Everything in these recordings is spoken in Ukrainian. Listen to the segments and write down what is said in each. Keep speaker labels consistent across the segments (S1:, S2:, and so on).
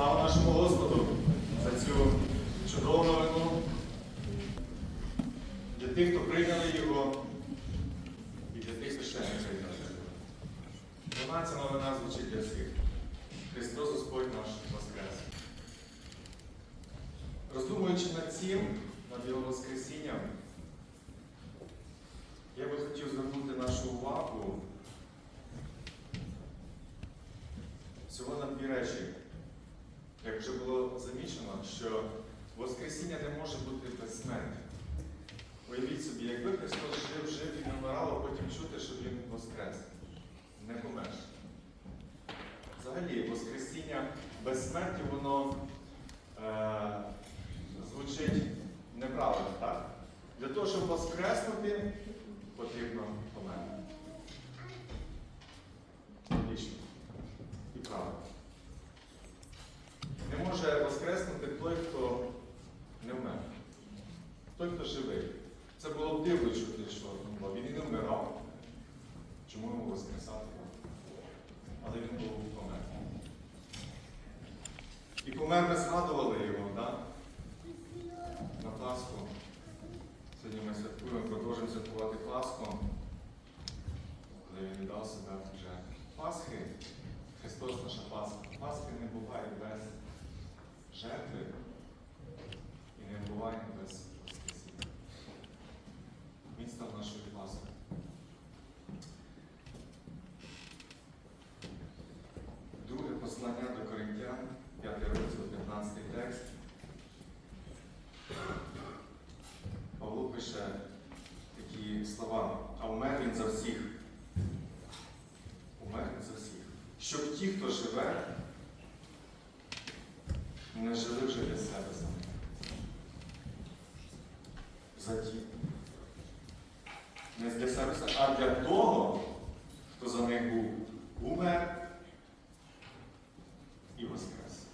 S1: Слава нашому Господу за цю чудову новину. Для тих, хто прийняли його, і для тих, хто ще не прийняли. Вона ця новина звучить для всіх. Христос Господь наш Воскрес. Роздумуючи над цим, над Його Воскресінням, я би хотів звернути нашу увагу всього на дві речі. Як вже було замічено, що Воскресіння не може бути без смерті. Уявіть собі, якби Христос жив, жив і не вмирав, а потім чути, що Він воскрес. Не помеш. Взагалі, Воскресіння без смерті, воно е, звучить неправильно, так? Для того, щоб воскреснути, потрібно померти. Логічно. І правильно. Не може воскреснути той, хто не вмер. Той, хто живий. Це було б дивно що ну, він і не вмирав. Чому йому воскресати? Але він був помер. І помер ми згадували його, так? На Пасху. Сьогодні ми святкуємо, продовжуємо святкувати Пасху, коли він віддав себе вже Пасхи. Христос наша Пасха. Пасхи не буває без жертви і не буває без Воскресіння. Він став нашою Пасхою. Друге послання до Коринтян, 5 розділ, 15 текст. Павло пише такі слова, а умер він за всіх. Умер він за всіх. Щоб ті, хто живе, не жили вже для себе самих. За ті. Не для себе, а для того, хто за них був умер і воскрес.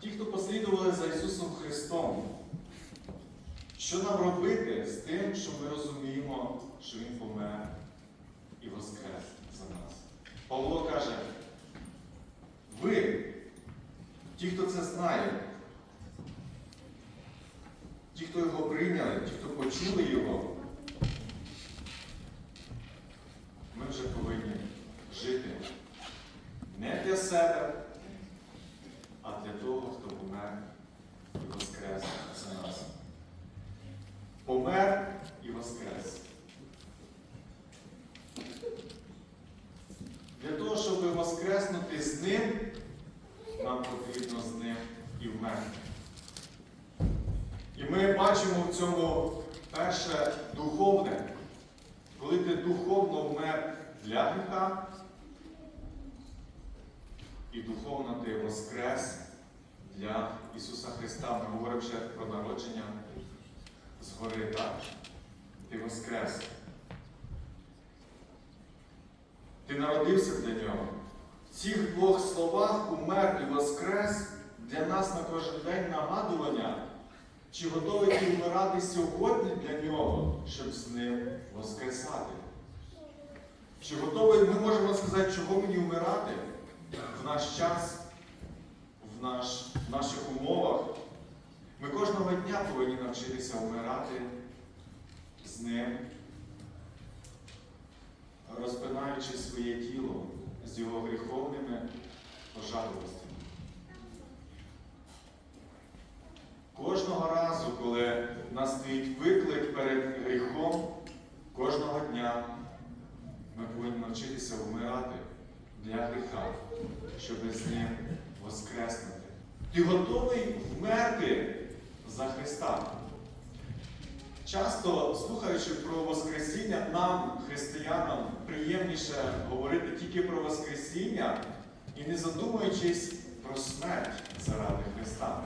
S1: Ті, хто послідували за Ісусом Христом, що нам робити з тим, що ми розуміємо, що Він помер і воскрес за нас? Павло каже, ви, ті, хто це знає, ті, хто його прийняли, ті, хто почули його, ми вже повинні жити не для себе, а для того, хто помер і воскрес за нас. Помер і воскрес. Для того, щоб воскреснути з ним, нам потрібно з ним і вмерти. І ми бачимо в цьому перше духовне, коли ти духовно вмер для гріха, і духовно ти воскрес для Ісуса Христа. Ми говоримо ще про народження згори, так? Ти воскрес. Ти народився для нього. В цих двох словах умер і воскрес для нас на кожен день нагадування, чи готовий ти вмирати сьогодні для нього, щоб з ним воскресати. Чи готовий ми можемо сказати, чого мені вмирати в наш час, в, наш, в наших умовах? Ми кожного дня повинні навчитися вмирати з ним, розпинаючи своє тіло з його гріховними пожадливостями. Кожного разу, коли нас стоїть виклик перед гріхом, кожного дня ми повинні навчитися вмирати для гріха, щоб з ним воскреснути. Ти готовий вмерти за Христа? Часто, слухаючи про Воскресіння, нам, християнам, приємніше говорити тільки про Воскресіння і не задумуючись про смерть заради Христа.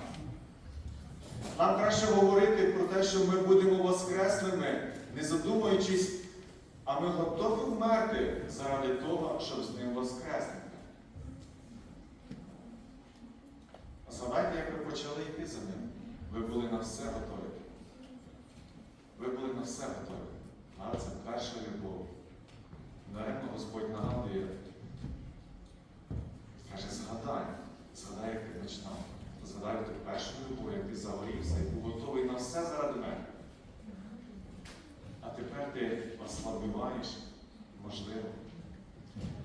S1: Нам краще говорити про те, що ми будемо воскреслими, не задумуючись, а ми готові вмерти заради того, щоб з ним воскреснути. Згадайте, як ви почали йти за ним. Ви були на все готові сектор. А це перша любов. Даремно Господь нагадує. Каже, згадай, згадай, як ти починав. Згадай ту першу любов, як ти загорівся і був готовий на все заради мене. А тепер ти ослабиваєш, можливо.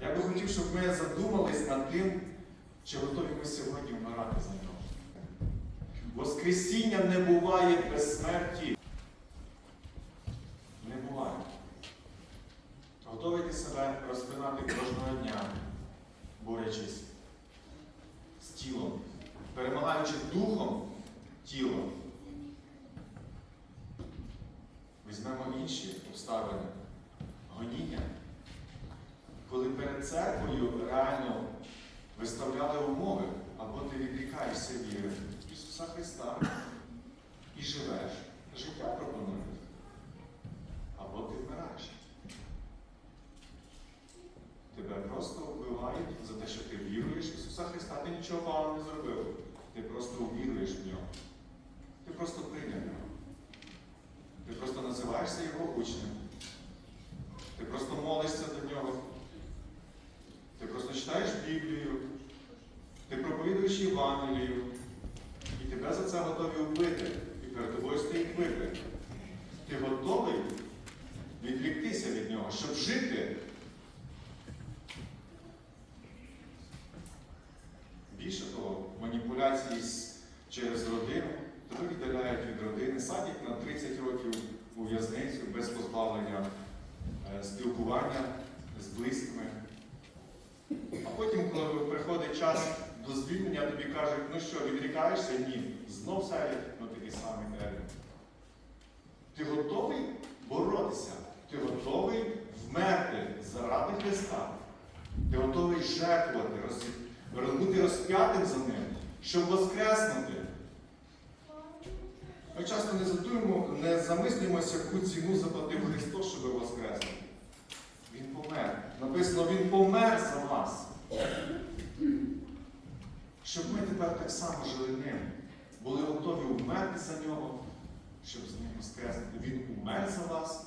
S1: Я би хотів, щоб ми задумались над тим, чи готові ми сьогодні вмирати за нього. Воскресіння не буває без смерті. Реально виставляли умови, або ти відрікаєшся віри Ісуса Христа і живеш, життя пропонують, або ти вмираєш. Тебе просто вбивають за те, що ти віруєш в Ісуса Христа, ти нічого поганого не зробив. Ти просто увіруєш в нього. Ти просто прийняв його. Ти просто називаєшся його учнем. Ти просто молишся до нього. Ти просто читаєш Біблію. Ти Євангелію. І тебе за це готові вбити. І перед тобою стоїть виклик. Ти готовий відвіктися від нього, щоб жити. Більше того, маніпуляції з- через родину тебе віддаляють від родини, садять на 30 років у в'язницю без позбавлення е, спілкування з близькими. А потім, коли приходить час до звільнення, тобі кажуть, ну що, відрікаєшся? Ні. Знов садять на такий самий термін. Ти готовий боротися? Ти готовий вмерти заради Христа? Ти готовий жертвувати, роз... бути розп'ятим за ним, щоб воскреснути? Ми часто не задумуємо, не замислюємося, яку ціну заплатив Христос, щоб воскреснути. Він помер. Написано, Він помер за вас. Тепер так само жили ним. Були готові вмерти за нього, щоб з ним воскреснути. Він умер за вас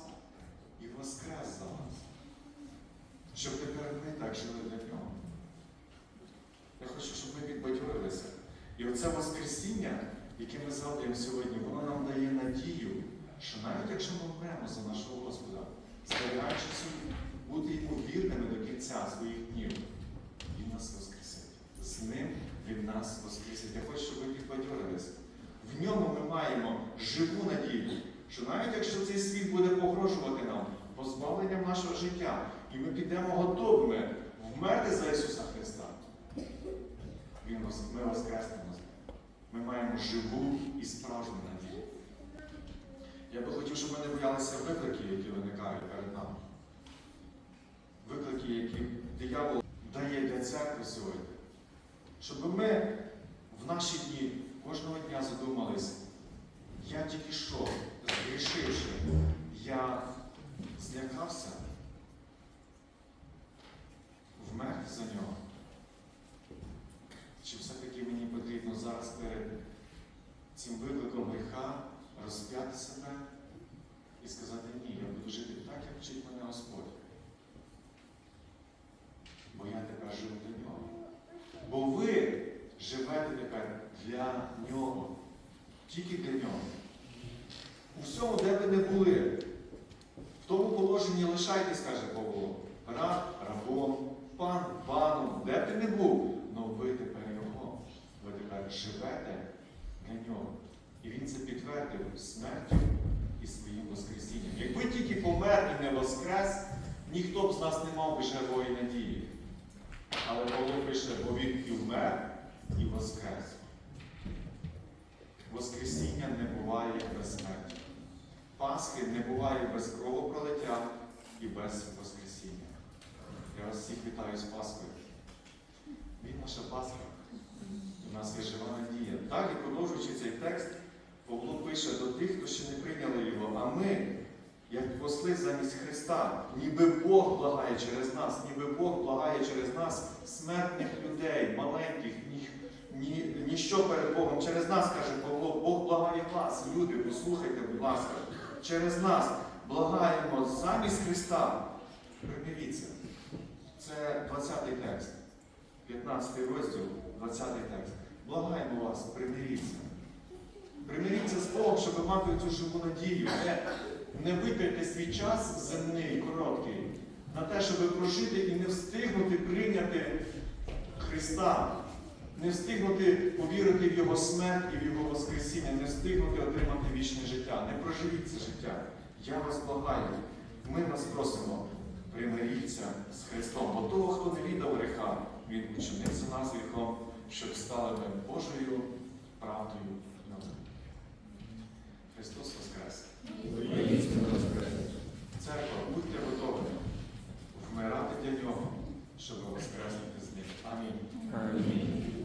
S1: і воскрес за вас. Щоб тепер ми так жили для нього. Я хочу, щоб ми підбадьорилися. І оце Воскресіння, яке ми згадуємо сьогодні, воно нам дає надію, що навіть якщо ми вмремо за нашого Господа, зберігаючи собі, бути йому вірними до кінця своїх днів, Він нас воскресить. З ним Він нас воскресить. Я хочу, щоб ви підбадьорилися. В ньому ми маємо живу надію, що навіть якщо цей світ буде погрожувати нам позбавленням нашого життя, і ми підемо готовими вмерти за Ісуса Христа, Він вос- ми воскреснемо. Ми маємо живу і справжню надію. Я би хотів, щоб ми не боялися викликів, які виникають перед нами. Виклики, які диявол дає для церкви сьогодні. Щоб ми в наші дні кожного дня задумались, я тільки що, згрішивши, я злякався вмерти за нього. Чи все-таки мені потрібно зараз перед цим викликом гріха розп'яти себе і сказати ні, я буду жити так, як вчить мене Господь. Бо я тепер живу для нього. Бо живете тепер для нього. Тільки для нього. У всьому, де ви не були, в тому положенні лишайтесь, каже Павло. Раб рабом, пан паном, де ти не був, але ви тепер його. Ви тепер живете для нього. І він це підтвердив смертю і своїм воскресінням. Якби тільки помер і не воскрес, ніхто б з нас не мав би живої надії. Але Павло пише, бо він і вмер, і воскрес. Воскресіння не буває без смерті. Пасхи не буває без кровопролиття і без Воскресіння. Я вас всіх вітаю з Пасхою. Він наша Пасха. У нас є жива надія. Далі, продовжуючи цей текст, Павло пише до тих, хто ще не прийняли його, а ми, як посли замість Христа, ніби Бог благає через нас, ніби Бог благає через нас смертних людей, маленьких, ні, ні, ніщо перед Богом. Через нас, каже Павло, Бог благає вас, люди, послухайте, будь ласка, через нас благаємо замість Христа. Примиріться. Це 20-й текст, 15 розділ, 20-й текст. Благаємо вас, примиріться. Примиріться з Богом, щоб мати цю живу надію. Не, витрайте свій час земний, короткий, на те, щоб прожити і не встигнути прийняти Христа, не встигнути повірити в його смерть і в його Воскресіння, не встигнути отримати вічне життя. Не проживіть це життя. Я вас благаю. Ми вас просимо, примиріться з Христом. Бо того, хто не віддав греха, він учинився нас гріхом, щоб стали ми Божою правдою нами. Христос Воскрес! Церква, будьте готові вмирати для нього, щоб воскреснути з ним. Амінь.
S2: Амінь.